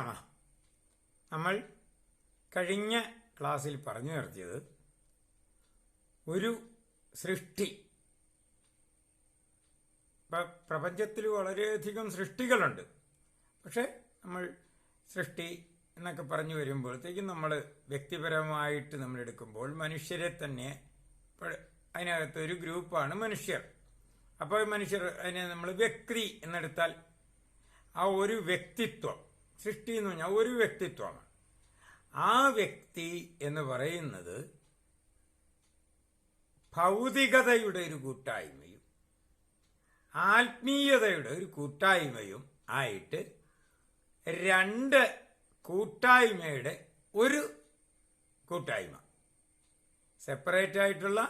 പരിണാമ നമ്മൾ കഴിഞ്ഞ ക്ലാസ്സിൽ പറഞ്ഞു നിർത്തിയത് ഒരു സൃഷ്ടി. പ്ര- പ്രപഞ്ചത്തിൽ വളരെയധികം സൃഷ്ടികളുണ്ട്. പക്ഷെ നമ്മൾ സൃഷ്ടി എന്നൊക്കെ പറഞ്ഞു വരുമ്പോഴത്തേക്കും നമ്മൾ വ്യക്തിപരമായിട്ട് നമ്മൾ എടുക്കുമ്പോൾ മനുഷ്യരെ തന്നെ അതിനകത്ത് ഒരു ഗ്രൂപ്പാണ് മനുഷ്യർ. അപ്പോൾ മനുഷ്യർ അതിനെ നമ്മൾ വ്യക്തി എന്നെടുത്താൽ ആ ഒരു വ്യക്തിത്വം സൃഷ്ടി എന്ന് പറഞ്ഞാൽ ഒരു വ്യക്തിത്വമാണ്. ആ വ്യക്തി എന്ന് പറയുന്നത് ഭൗതികതയുടെ ഒരു കൂട്ടായ്മയും ആത്മീയതയുടെ ഒരു കൂട്ടായ്മയും ആയിട്ട് രണ്ട് കൂട്ടായ്മയുടെ ഒരു കൂട്ടായ്മ. സെപ്പറേറ്റ് ആയിട്ടുള്ള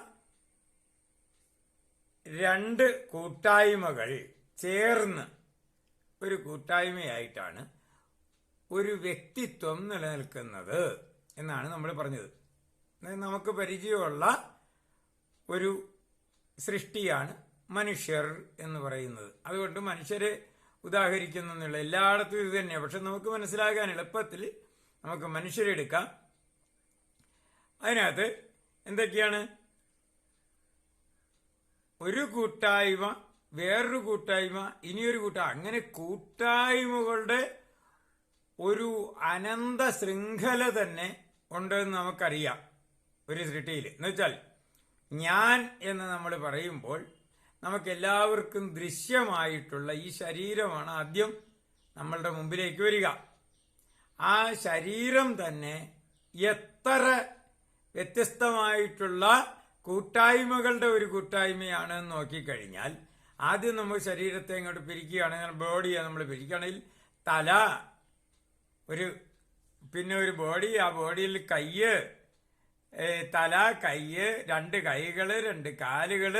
രണ്ട് കൂട്ടായ്മകൾ ചേർന്ന് ഒരു കൂട്ടായ്മയായിട്ടാണ് ഒരു വ്യക്തിത്വം നിലനിൽക്കുന്നത് എന്നാണ് നമ്മൾ പറഞ്ഞത്. നമുക്ക് പരിചയമുള്ള ഒരു സൃഷ്ടിയാണ് മനുഷ്യർ എന്ന് പറയുന്നത്. അതുകൊണ്ട് മനുഷ്യരെ ഉദാഹരിക്കുന്നു എന്നുള്ള എല്ലായിടത്തും ഇത് തന്നെയാണ് പക്ഷെ നമുക്ക് മനസ്സിലാകാൻ എളുപ്പത്തിൽ നമുക്ക് മനുഷ്യരെടുക്കാം അതിനകത്ത് എന്തൊക്കെയാണ്? ഒരു കൂട്ടായ്മ വേറൊരു കൂട്ടായ്മ ഇനിയൊരു കൂട്ടായ്മ അങ്ങനെ കൂട്ടായ്മകളുടെ ഒരു അനന്ത ശൃംഖല തന്നെ ഉണ്ടെന്ന് നമുക്കറിയാം ഒരു സൃഷ്ടിയിൽ. എന്ന് വെച്ചാൽ ഞാൻ എന്ന് നമ്മൾ പറയുമ്പോൾ നമുക്ക് എല്ലാവർക്കും ദൃശ്യമായിട്ടുള്ള ഈ ശരീരമാണ് ആദ്യം നമ്മളുടെ മുമ്പിലേക്ക് വരിക. ആ ശരീരം തന്നെ എത്ര വ്യത്യസ്തമായിട്ടുള്ള കൂട്ടായ്മകളുടെ ഒരു കൂട്ടായ്മയാണ് നോക്കിക്കഴിഞ്ഞാൽ ആദ്യം നമ്മൾ ശരീരത്തെ ഇങ്ങോട്ട് പിരിക്കുകയാണെങ്കിൽ ബോഡിയെ നമ്മൾ പിരിക്കുകയാണെങ്കിൽ തല ഒരു പിന്നെ ഒരു ബോഡി ആ ബോഡിയിൽ കയ്യ് തല കയ്യ് രണ്ട് കൈകൾ രണ്ട് കാലുകൾ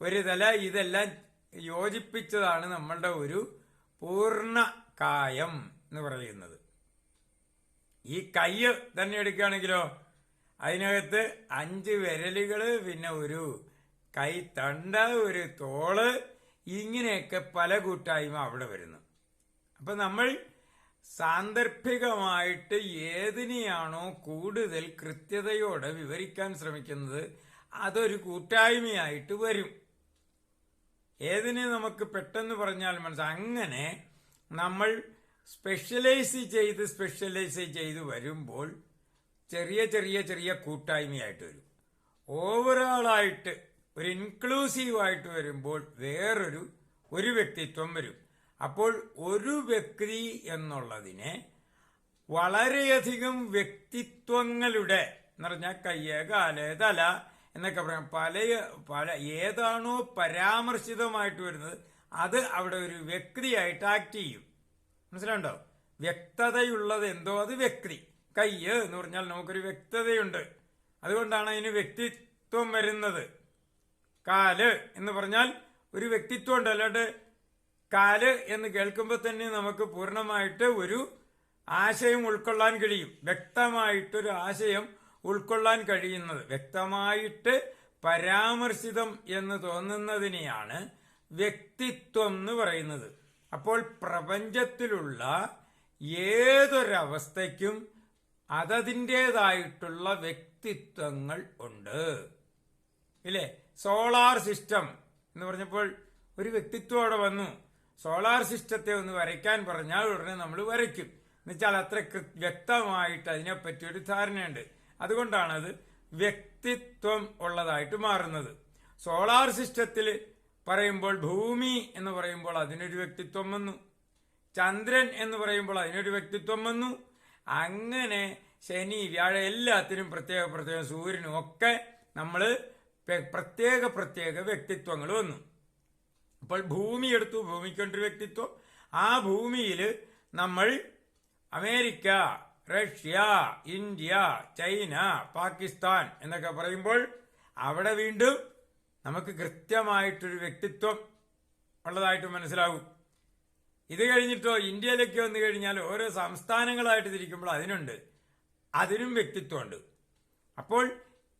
ഒരു തല ഇതെല്ലാം യോജിപ്പിച്ചതാണ് നമ്മളുടെ ഒരു പൂർണ കായം എന്ന് പറയുന്നത്. ഈ കയ്യ് തന്നെ എടുക്കുകയാണെങ്കിലോ അതിനകത്ത് അഞ്ച് വിരലുകൾ പിന്നെ ഒരു കൈ തണ്ട ഒരു തോൾ ഇങ്ങനെയൊക്കെ പല കൂട്ടായ്മ അവിടെ വരുന്നു. അപ്പൊ നമ്മൾ സാന്ദർഭികമായിട്ട് ഏതിനെയാണോ കൂടുതൽ കൃത്യതയോടെ വിവരിക്കാൻ ശ്രമിക്കുന്നത് അതൊരു കൂട്ടായ്മയായിട്ട് വരും. ഏതിനെ നമുക്ക് പെട്ടെന്ന് പറഞ്ഞാൽ മനസ്സിലാവും അങ്ങനെ നമ്മൾ സ്പെഷ്യലൈസ് ചെയ്ത് സ്പെഷ്യലൈസ് ചെയ്ത് വരുമ്പോൾ ചെറിയ ചെറിയ ചെറിയ കൂട്ടായ്മയായിട്ട് വരും. ഓവറോളായിട്ട് ഒരു ഇൻക്ലൂസീവായിട്ട് വരുമ്പോൾ വേറൊരു ഒരു വ്യക്തിത്വം വരും. അപ്പോൾ ഒരു വ്യക്തി എന്നുള്ളതിനെ വളരെയധികം വ്യക്തിത്വങ്ങളുടെ എന്ന് പറഞ്ഞാൽ കയ്യ കാല തല എന്നൊക്കെ പറയാം. പല പല ഏതാണോ പരാമർശിതമായിട്ട് വരുന്നത് അത് അവിടെ ഒരു വ്യക്തിയായിട്ട് ആക്ട് ചെയ്യും. മനസ്സിലുണ്ടോ വ്യക്തതയുള്ളത് എന്തോ? അത് വ്യക്തി. കയ്യ് എന്ന് പറഞ്ഞാൽ നമുക്കൊരു വ്യക്തതയുണ്ട്. അതുകൊണ്ടാണ് അതിന് വ്യക്തിത്വം വരുന്നത്. കാൽ എന്ന് പറഞ്ഞാൽ ഒരു വ്യക്തിത്വം ഉണ്ട് അല്ലാണ്ട് കാൽ എന്ന് കേൾക്കുമ്പോൾ തന്നെ നമുക്ക് പൂർണമായിട്ട് ഒരു ആശയം ഉൾക്കൊള്ളാൻ കഴിയും. വ്യക്തമായിട്ടൊരു ആശയം ഉൾക്കൊള്ളാൻ കഴിയുന്നത് വ്യക്തമായിട്ട് പരാമർശിതം എന്ന് തോന്നുന്നതിനെയാണ് വ്യക്തിത്വം എന്ന് പറയുന്നത്. അപ്പോൾ പ്രപഞ്ചത്തിലുള്ള ഏതൊരവസ്ഥയ്ക്കും അതതിന്റെതായിട്ടുള്ള വ്യക്തിത്വങ്ങൾ ഉണ്ട്. ഇല്ലേ? സോളാർ സിസ്റ്റം എന്ന് പറഞ്ഞപ്പോൾ ഒരു വ്യക്തിത്വം അവിടെ വന്നു. സോളാർ സിസ്റ്റത്തെ ഒന്ന് വരയ്ക്കാൻ പറഞ്ഞാൽ ഉടനെ നമ്മൾ വരയ്ക്കും. എന്നുവെച്ചാൽ അത്ര വ്യക്തമായിട്ട് അതിനെപ്പറ്റി ഒരു ധാരണയുണ്ട്. അതുകൊണ്ടാണ് അത് വ്യക്തിത്വം ഉള്ളതായിട്ട് മാറുന്നത്. സോളാർ സിസ്റ്റത്തിൽ പറയുമ്പോൾ ഭൂമി എന്ന് പറയുമ്പോൾ അതിനൊരു വ്യക്തിത്വം വന്നു. ചന്ദ്രൻ എന്ന് പറയുമ്പോൾ അതിനൊരു വ്യക്തിത്വം വന്നു. അങ്ങനെ ശനി വ്യാഴ എല്ലാത്തിനും പ്രത്യേക പ്രത്യേക സൂര്യനും ഒക്കെ നമ്മൾ പ്രത്യേക പ്രത്യേക വ്യക്തിത്വങ്ങൾ വന്നു. അപ്പോൾ ഭൂമി എടുത്തു ഭൂമിക്കൊണ്ടൊരു വ്യക്തിത്വം. ആ ഭൂമിയിൽ നമ്മൾ America Russia India China Pakistan എന്നൊക്കെ പറയുമ്പോൾ അവിടെ വീണ്ടും നമുക്ക് കൃത്യമായിട്ടൊരു വ്യക്തിത്വം ഉള്ളതായിട്ട് മനസ്സിലാകും. ഇത് കഴിഞ്ഞിട്ടോ ഇന്ത്യയിലേക്ക് വന്നു കഴിഞ്ഞാൽ ഓരോ സംസ്ഥാനങ്ങളായിട്ട് തിരിക്കുമ്പോൾ അതിനുണ്ട്. അതിനും വ്യക്തിത്വമുണ്ട്. അപ്പോൾ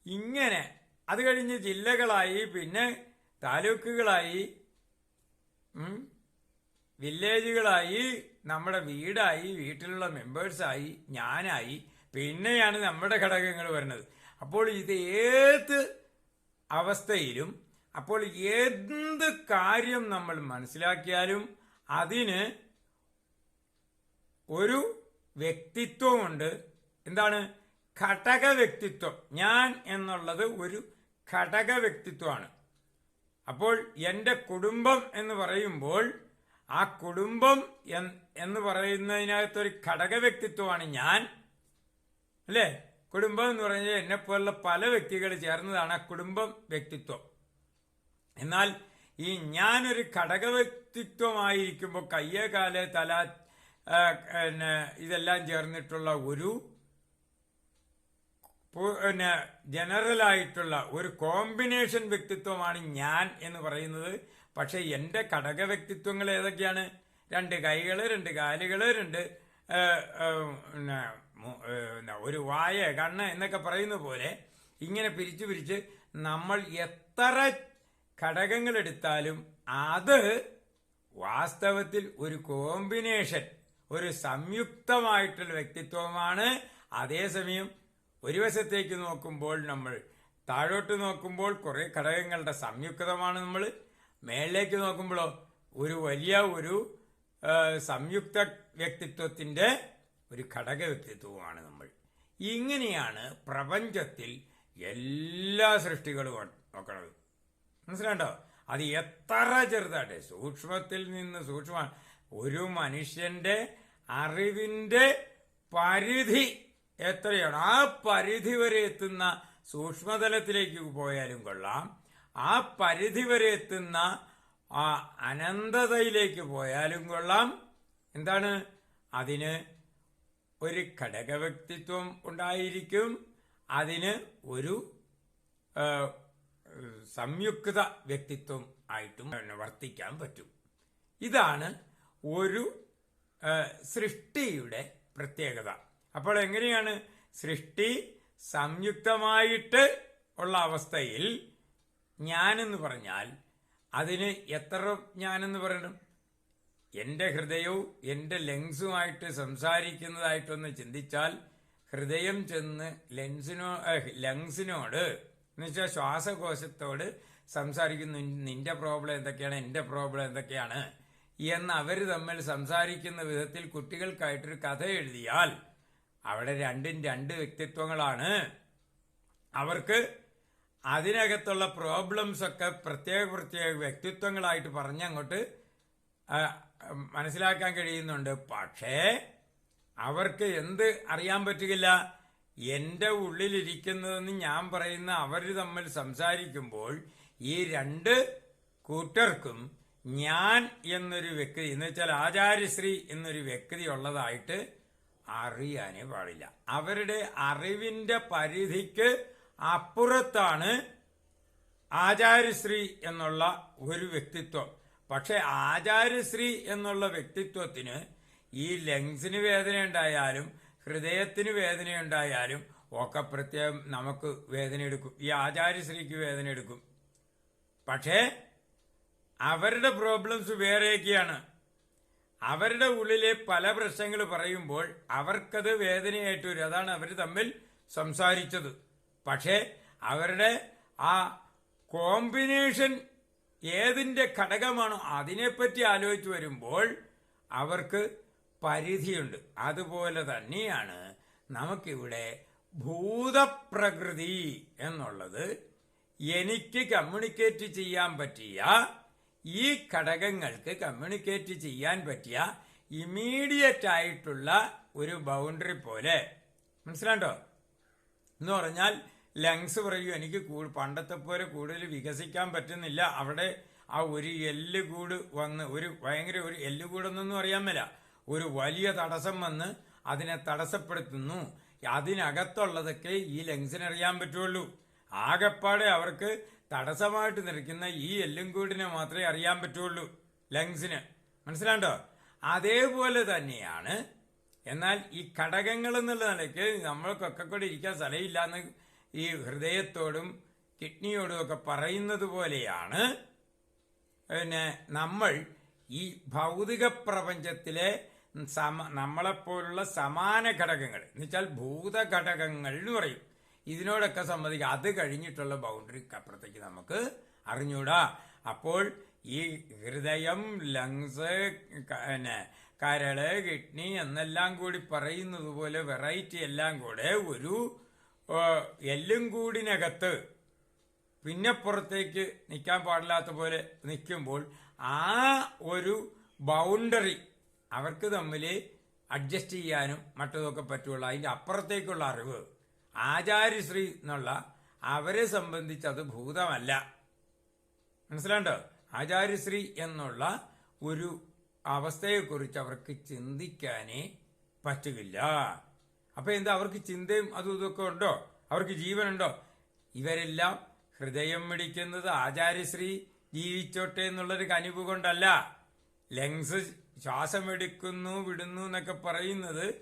ഇങ്ങനെ അത് കഴിഞ്ഞ് ജില്ലകളായി പിന്നെ താലൂക്കുകളായി വില്ലേജുകളായി നമ്മുടെ വീടായി വീട്ടിലുള്ള മെമ്പേഴ്സായി ഞാനായി പിന്നെയാണ് നമ്മുടെ ഘടകങ്ങൾ വരുന്നത്. അപ്പോൾ ഇത് ഏത് അവസ്ഥയിലും അപ്പോൾ എന്ത് കാര്യം നമ്മൾ മനസ്സിലാക്കിയാലും അതിന് ഒരു വ്യക്തിത്വമുണ്ട്. എന്താണ്? ഘടക വ്യക്തിത്വം. ഞാൻ എന്നുള്ളത് ഒരു ഘടക വ്യക്തിത്വമാണ്. അപ്പോൾ എന്റെ കുടുംബം എന്ന് പറയുമ്പോൾ ആ കുടുംബം എന്ന് പറയുന്നതിനകത്തൊരു ഘടക വ്യക്തിത്വമാണ് ഞാൻ. അല്ലേ? കുടുംബം എന്ന് പറഞ്ഞാൽ എന്നെ പോലുള്ള പല വ്യക്തികൾ ചേർന്നതാണ് ആ കുടുംബം വ്യക്തിത്വം. എന്നാൽ ഈ ഞാനൊരു ഘടക വ്യക്തിത്വമായിരിക്കുമ്പോൾ കയ്യേ കാൽ തല പിന്നെ ഇതെല്ലാം ചേർന്നിട്ടുള്ള ഒരു പിന്നെ ജനറലായിട്ടുള്ള ഒരു കോമ്പിനേഷൻ വ്യക്തിത്വമാണ് ഞാൻ എന്ന് പറയുന്നത്. പക്ഷേ എന്റെ ഘടക വ്യക്തിത്വങ്ങൾ ഏതൊക്കെയാണ്? രണ്ട് കൈകൾ രണ്ട് കാലുകൾ രണ്ട് ഒരു വായ കണ്ണ് എന്നൊക്കെ പറയുന്ന പോലെ ഇങ്ങനെ പിരിച്ചു പിരിച്ച് നമ്മൾ എത്ര ഘടകങ്ങൾ എടുത്താലും അത് വാസ്തവത്തിൽ ഒരു കോമ്പിനേഷൻ ഒരു സംയുക്തമായിട്ടുള്ള വ്യക്തിത്വമാണ്. അതേസമയം ഒരു വശത്തേക്ക് നോക്കുമ്പോൾ നമ്മൾ താഴോട്ട് നോക്കുമ്പോൾ കുറേ ഘടകങ്ങളുടെ സംയുക്തമാണ് നമ്മൾ. മേളിലേക്ക് നോക്കുമ്പോഴോ ഒരു വലിയ ഒരു സംയുക്ത വ്യക്തിത്വത്തിന്റെ ഒരു ഘടക വ്യക്തിത്വമാണ് നമ്മൾ. ഇങ്ങനെയാണ് പ്രപഞ്ചത്തിൽ എല്ലാ സൃഷ്ടികളും നോക്കണത്. മനസ്സിലാണ്ടോ അത് എത്ര ചെറുതാട്ടെ സൂക്ഷ്മത്തിൽ നിന്ന് സൂക്ഷ്മ ഒരു മനുഷ്യന്റെ അറിവിന്റെ പരിധി എത്രയാണ്? ആ പരിധി വരെ എത്തുന്ന സൂക്ഷ്മതലത്തിലേക്ക് പോയാലും കൊള്ളാം. ആ പരിധി വരെ എത്തുന്ന ആ അനന്തതയിലേക്ക് പോയാലും കൊള്ളാം. എന്താണ്? അതിന് ഒരു ഘടക വ്യക്തിത്വം ഉണ്ടായിരിക്കും. അതിന് ഒരു സംയുക്ത വ്യക്തിത്വം ആയിട്ടും വർത്തിക്കാൻ പറ്റും. ഇതാണ് ഒരു സൃഷ്ടിയുടെ പ്രത്യേകത. അപ്പോൾ എങ്ങനെയാണ്? സൃഷ്ടി സംയുക്തമായിട്ട് ഉള്ള അവസ്ഥയിൽ ഞാനെന്ന് പറഞ്ഞാൽ അതിന് എത്ര ഞാനെന്ന് പറയണം? എന്റെ ഹൃദയവും എന്റെ ലെങ്സുമായിട്ട് സംസാരിക്കുന്നതായിട്ടൊന്ന് ചിന്തിച്ചാൽ ഹൃദയം ചെന്ന് ലെൻസിനോ ലങ്സിനോട് എന്നുവെച്ചാൽ ശ്വാസകോശത്തോട് സംസാരിക്കുന്നു. നിന്റെ പ്രോബ്ലം എന്തൊക്കെയാണ്? എന്റെ പ്രോബ്ലം എന്തൊക്കെയാണ്? എന്ന് അവർ തമ്മിൽ സംസാരിക്കുന്ന വിധത്തിൽ കുട്ടികൾക്കായിട്ടൊരു കഥ എഴുതിയാൽ അവിടെ രണ്ടും രണ്ട് വ്യക്തിത്വങ്ങളാണ്. അവർക്ക് അതിനകത്തുള്ള പ്രോബ്ലംസ് ഒക്കെ പ്രത്യേക പ്രത്യേക വ്യക്തിത്വങ്ങളായിട്ട് പറഞ്ഞങ്ങോട്ട് മനസ്സിലാക്കാൻ കഴിയുന്നുണ്ട്. പക്ഷേ അവർക്ക് എന്ത് അറിയാൻ പറ്റുകയില്ല. എന്റെ ഉള്ളിലിരിക്കുന്നതെന്ന് ഞാൻ പറയുന്ന അവർ തമ്മിൽ സംസാരിക്കുമ്പോൾ ഈ രണ്ട് കൂട്ടർക്കും ഞാൻ എന്നൊരു വ്യക്തി എന്ന് വെച്ചാൽ ആചാര്യശ്രീ എന്നൊരു വ്യക്തി ഉള്ളതായിട്ട് അറിയാനേ പാടില്ല. അവരുടെ അറിവിന്റെ പരിധിക്ക് അപ്പുറത്താണ് ആചാര്യശ്രീ എന്നുള്ള ഒരു വ്യക്തിത്വം. പക്ഷെ ആചാര്യശ്രീ എന്നുള്ള വ്യക്തിത്വത്തിന് ഈ ലങ്സിന് വേദന ഉണ്ടായാലും ഹൃദയത്തിന് വേദന ഉണ്ടായാലും ഒക്കെ പ്രത്യേകം നമുക്ക് വേദന എടുക്കും. ഈ ആചാര്യശ്രീക്ക് വേദന എടുക്കും. പക്ഷേ അവരുടെ പ്രോബ്ലംസ് വേറെയൊക്കെയാണ്. അവരുടെ ഉള്ളിലെ പല പ്രശ്നങ്ങൾ പറയുമ്പോൾ അവർക്കത് വേദനയായിട്ട് വരും അതാണ് അവർ തമ്മിൽ സംസാരിച്ചത്. പക്ഷേ അവരുടെ ആ കോമ്പിനേഷൻ ഏതിന്റെ ഘടകമാണോ അതിനെപ്പറ്റി ആലോചിച്ച് വരുമ്പോൾ അവർക്ക് പരിധിയുണ്ട്. അതുപോലെ തന്നെയാണ് നമുക്കിവിടെ ഭൂതപ്രകൃതി എന്നുള്ളത് എനിക്ക് കമ്മ്യൂണിക്കേറ്റ് ചെയ്യാൻ പറ്റിയ ഈ ഘടകങ്ങൾക്ക് കമ്മ്യൂണിക്കേറ്റ് ചെയ്യാൻ പറ്റിയ ഇമീഡിയറ്റ് ആയിട്ടുള്ള ഒരു ബൗണ്ടറി പോലെ. മനസ്സിലാണ്ടോ? എന്ന് പറഞ്ഞാൽ ലങ്സ് പറയൂ എനിക്ക് പണ്ടത്തെ പോലെ കൂടുതൽ വികസിക്കാൻ പറ്റുന്നില്ല. അവിടെ ആ ഒരു എല്ലുകൂട് വന്ന് ഒരു ഭയങ്കര ഒരു എല്ലുകൂടൊന്നും അറിയാൻ മേല. ഒരു വലിയ തടസ്സം വന്ന് അതിനെ തടസ്സപ്പെടുത്തുന്നു. അതിനകത്തുള്ളതൊക്കെ ഈ ലങ്സിനറിയാൻ പറ്റുള്ളൂ. ആകെപ്പാടെ അവർക്ക് തടസ്സമായിട്ട് നിൽക്കുന്ന ഈ എല്ലും കൂടിനെ മാത്രമേ അറിയാൻ പറ്റുള്ളൂ ലങ്സിന്. മനസ്സിലാണ്ടോ? അതേപോലെ തന്നെയാണ്. എന്നാൽ ഈ ഘടകങ്ങൾ എന്നുള്ള നിലയ്ക്ക് നമ്മൾക്കൊക്കെ കൂടി ഇരിക്കാൻ സ്ഥലമില്ല എന്ന് ഈ ഹൃദയത്തോടും കിഡ്നിയോടും ഒക്കെ പറയുന്നത് പോലെയാണ്. പിന്നെ നമ്മൾ ഈ ഭൗതിക പ്രപഞ്ചത്തിലെ സമ നമ്മളെപ്പോലുള്ള സമാന ഘടകങ്ങൾ എന്നുവെച്ചാൽ ഭൂതഘടകങ്ങൾ എന്ന് പറയും. ഇതിനോടൊക്കെ സംബന്ധിക്കുക അത് കഴിഞ്ഞിട്ടുള്ള ബൗണ്ടറിക്ക് അപ്പുറത്തേക്ക് നമുക്ക് അറിഞ്ഞൂടാ. അപ്പോൾ ഈ ഹൃദയം ലങ്സ് പിന്നെ കരൾ കിഡ്നി എന്നെല്ലാം കൂടി പറയുന്നത് പോലെ വെറൈറ്റി എല്ലാം കൂടെ ഒരു എല്ലും കൂടിനകത്ത് പിന്നെ പുറത്തേക്ക് നിൽക്കാൻ പാടില്ലാത്ത പോലെ നിൽക്കുമ്പോൾ ആ ഒരു ബൗണ്ടറി അവർക്ക് തമ്മിൽ അഡ്ജസ്റ്റ് ചെയ്യാനും മറ്റതൊക്കെ പറ്റുള്ളൂ. അതിന്റെ അപ്പുറത്തേക്കുള്ള അറിവ് ആചാര്യശ്രീ എന്നുള്ള അവരെ സംബന്ധിച്ച് അത് ഭൂതമല്ല. മനസ്സിലാണ്ടോ? ആചാര്യശ്രീ എന്നുള്ള ഒരു അവസ്ഥയെക്കുറിച്ച് അവർക്ക് ചിന്തിക്കാനേ പറ്റുകില്ല. അപ്പൊ എന്താ അവർക്ക് ചിന്തയും അതും ഇതൊക്കെ ഉണ്ടോ? അവർക്ക് ജീവനുണ്ടോ? ഇവരെല്ലാം ഹൃദയം മിടിക്കുന്നത് ആചാര്യശ്രീ ജീവിച്ചോട്ടെ എന്നുള്ളൊരു കനിവ് കൊണ്ടല്ല. ലങ്സ് ശ്വാസമെടുക്കുന്നു വിടുന്നു എന്നൊക്കെ പറയുന്നത്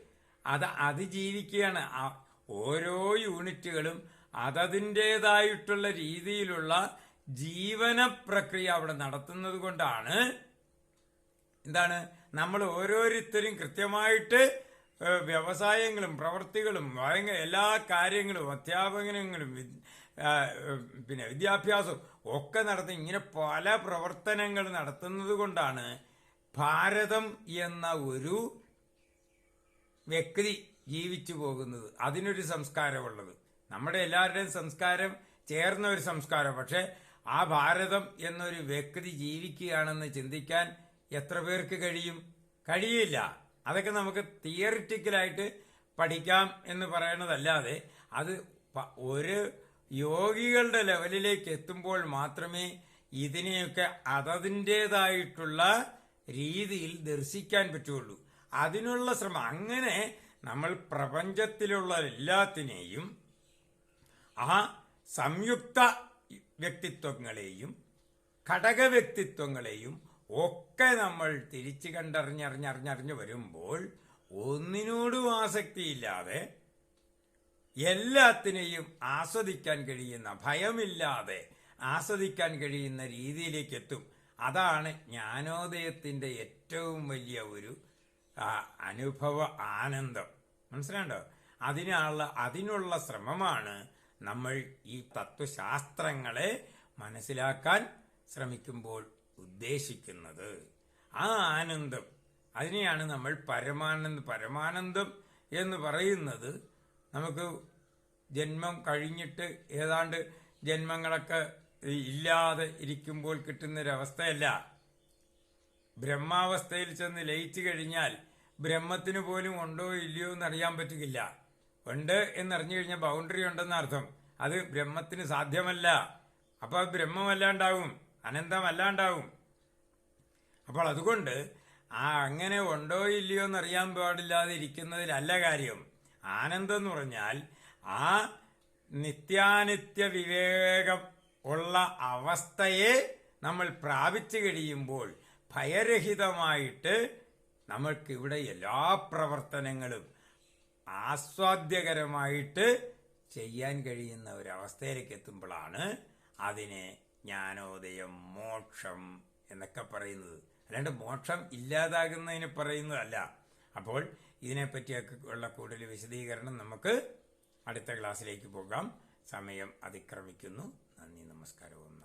അത് അത് ജീവിക്കുകയാണ് ആ- ഓരോ യൂണിറ്റുകളും അതതിന്റെതായിട്ടുള്ള രീതിയിലുള്ള ജീവന പ്രക്രിയ അവിടെ നടത്തുന്നത് കൊണ്ടാണ് എന്താണ് നമ്മൾ ഓരോരുത്തരും കൃത്യമായിട്ട് വ്യവസായങ്ങളും പ്രവൃത്തികളും ഭയങ്കര എല്ലാ കാര്യങ്ങളും ഏഹ്, പിന്നെ വിദ്യാഭ്യാസവും ഒക്കെ നടത്തി ഇങ്ങനെ പല പ്രവർത്തനങ്ങൾ നടത്തുന്നത് കൊണ്ടാണ് ഭാരതം എന്ന ഒരു വ്യക്തി ജീവിച്ചു പോകുന്നത്. അതിനൊരു സംസ്കാരമുള്ളത്. നമ്മുടെ എല്ലാവരുടെയും സംസ്കാരം ചേർന്ന ഒരു സംസ്കാരം. പക്ഷേ ആ ഭാരതം എന്നൊരു വ്യക്തി ജീവിക്കുകയാണെന്ന് ചിന്തിക്കാൻ എത്ര പേർക്ക് കഴിയും? കഴിയില്ല. അതൊക്കെ നമുക്ക് തിയറിറ്റിക്കലായിട്ട് പഠിക്കാം എന്ന് പറയണതല്ലാതെ അത് ഒരു യോഗികളുടെ ലെവലിലേക്ക് എത്തുമ്പോൾ മാത്രമേ ഇതിനെയൊക്കെ അതതിന്റെതായിട്ടുള്ള രീതിയിൽ ദർശിക്കാൻ പറ്റുള്ളൂ. അതിനുള്ള ശ്രമം. അങ്ങനെ നമ്മൾ പ്രപഞ്ചത്തിലുള്ള എല്ലാത്തിനെയും ആ സംയുക്ത വ്യക്തിത്വങ്ങളെയും ഘടക വ്യക്തിത്വങ്ങളെയും ഒക്കെ നമ്മൾ തിരിച്ചു കണ്ടറിഞ്ഞറിഞ്ഞറിഞ്ഞറിഞ്ഞ് വരുമ്പോൾ ഒന്നിനോടും ആസക്തിയില്ലാതെ എല്ലാത്തിനെയും ആസ്വദിക്കാൻ കഴിയുന്ന ഭയമില്ലാതെ ആസ്വദിക്കാൻ കഴിയുന്ന രീതിയിലേക്ക് എത്തും. അതാണ് ജ്ഞാനോദയത്തിന്റെ ഏറ്റവും വലിയ ഒരു അനുഭവ ആനന്ദം. മനസ്സിലാണ്ടോ അതിനുള്ള അതിനുള്ള ശ്രമമാണ് നമ്മൾ ഈ തത്വശാസ്ത്രങ്ങളെ മനസ്സിലാക്കാൻ ശ്രമിക്കുമ്പോൾ ഉദ്ദേശിക്കുന്നത്. ആ ആനന്ദം അതിനെയാണ് നമ്മൾ പരമാനന്ദ പരമാനന്ദം എന്ന് പറയുന്നത്. നമുക്ക് ജന്മം കഴിഞ്ഞിട്ട് ഏതാണ്ട് ജന്മങ്ങളൊക്കെ ഇല്ലാതെ ഇരിക്കുമ്പോൾ കിട്ടുന്നൊരവസ്ഥയല്ല. ബ്രഹ്മാവസ്ഥയിൽ ചെന്ന് ലയിച്ചു കഴിഞ്ഞാൽ ബ്രഹ്മത്തിന് പോലും ഉണ്ടോ ഇല്ലയോ എന്ന് അറിയാൻ പറ്റുകയില്ല. ഉണ്ട് എന്നറിഞ്ഞു കഴിഞ്ഞാൽ ബൗണ്ടറി ഉണ്ടെന്ന അർത്ഥം. അത് ബ്രഹ്മത്തിന് സാധ്യമല്ല. അപ്പോൾ അത് ബ്രഹ്മമല്ലാണ്ടാവും. അനന്തമല്ലാണ്ടാവും. അപ്പോൾ അതുകൊണ്ട് ആ അങ്ങനെ ഉണ്ടോ ഇല്ലയോ എന്ന് അറിയാൻ പാടില്ലാതെ ഇരിക്കുന്നതിലല്ല കാര്യം. ആനന്ദം എന്ന് പറഞ്ഞാൽ ആ നിത്യാനിത്യ വിവേകം ഉള്ള അവസ്ഥയെ നമ്മൾ പ്രാപിച്ചു കഴിയുമ്പോൾ ഭയരഹിതമായിട്ട് നമ്മൾക്കിവിടെ എല്ലാ പ്രവർത്തനങ്ങളും ആസ്വാദ്യകരമായിട്ട് ചെയ്യാൻ കഴിയുന്ന ഒരവസ്ഥയിലേക്ക് എത്തുമ്പോഴാണ് അതിനെ ജ്ഞാനോദയം മോക്ഷം എന്നൊക്കെ പറയുന്നത്. അല്ലാണ്ട് മോക്ഷം ഇല്ലാതാകുന്നതിന് പറയുന്നതല്ല. അപ്പോൾ ഇതിനെപ്പറ്റിയൊക്കെ ഉള്ള കൂടുതൽ വിശദീകരണം നമുക്ക് അടുത്ത ക്ലാസ്സിലേക്ക് പോകാം. സമയം അതിക്രമിക്കുന്നു. നന്ദി നമസ്കാരവും.